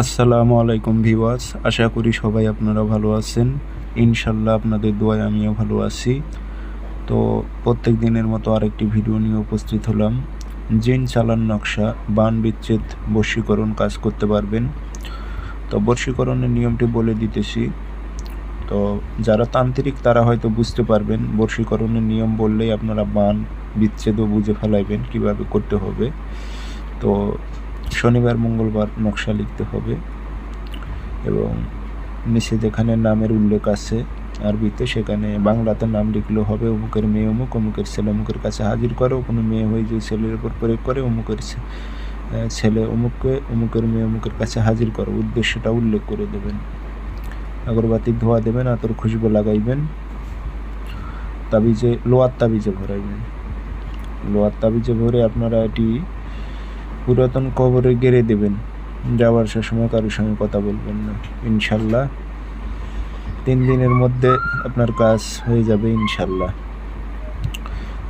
আসসালামু আলাইকুম ভিওয়াস আশা করি সবাই আপনারা ভালো আছেন। ইনশাল্লাহ আপনাদের দোয়ায় আমিও ভালো আছি। তো প্রত্যেক দিনের মতো আরেকটি ভিডিও নিয়ে উপস্থিত হলাম। জিন চালান নকশা, বান বিচ্ছেদ, বশীকরণ কাজ করতে পারবেন। তো বর্ষীকরণের নিয়মটি বলে দিতেছি। তো যারা তান্ত্রিক, তারা হয়তো বুঝতে পারবেন বর্ষীকরণের নিয়ম বললেই আপনারা বান বিচ্ছেদও বুঝে ফেলাইবেন কীভাবে করতে হবে। তো শনিবার, মঙ্গলবার নকশা লিখতে হবে এবং নিচে যেখানে নামের উল্লেখ আছে। আরবিতে সেখানে বাংলাতে নাম লিখলেও হবে, অমুকের মেয়ে অমুক, অমুকের ছেলে অমুকের কাছে হাজির করো, কোনো মেয়ে হয়ে যে ছেলের উপর প্রয়োগ করে, অমুকের ছেলে অমুককে, অমুকের মেয়ে অমুকের কাছে হাজির করো। উদ্দেশ্যটা উল্লেখ করে দেবেন। আগরবাতির ধোয়া দেবেন, আতর খুশবু লাগাইবেন, তাবিজে লোয়ার তাবিজে ভরাইবেন। লোয়ার তাবিজে ভরে আপনারা এটি পুরাতন কবরে গেড়ে দেবেন। যাওয়ার সে সময় কারোর সঙ্গে কথা বলবেন না। ইনশাল্লাহ তিন দিনের মধ্যে আপনার কাজ হয়ে যাবে ইনশাল্লাহ।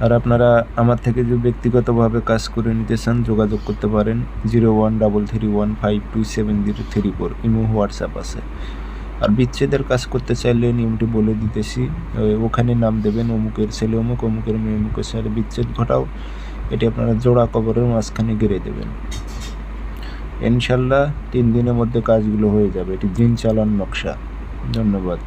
আর আপনারা আমার থেকে যে ব্যক্তিগতভাবে কাজ করে নিতে চান, যোগাযোগ করতে পারেন zero one double three one five two seven zero three four. Imo, WhatsApp আছে। আর বিচ্ছেদের কাজ করতে চাইলে নিয়মটি বলে দিতেছি। ওখানে নাম দেবেন অমুকের ছেলে অমুক, অমুকের মেয়ে অমুকের ছেলে। বিচ্ছেদ ঘটাও। এটি আপনারা জোড়া কবরের মাঝখানে গেড়ে দেবেন। ইনশাল্লাহ তিন দিনের মধ্যে কাজগুলো হয়ে যাবে। এটি দিন চালান নকশা। ধন্যবাদ।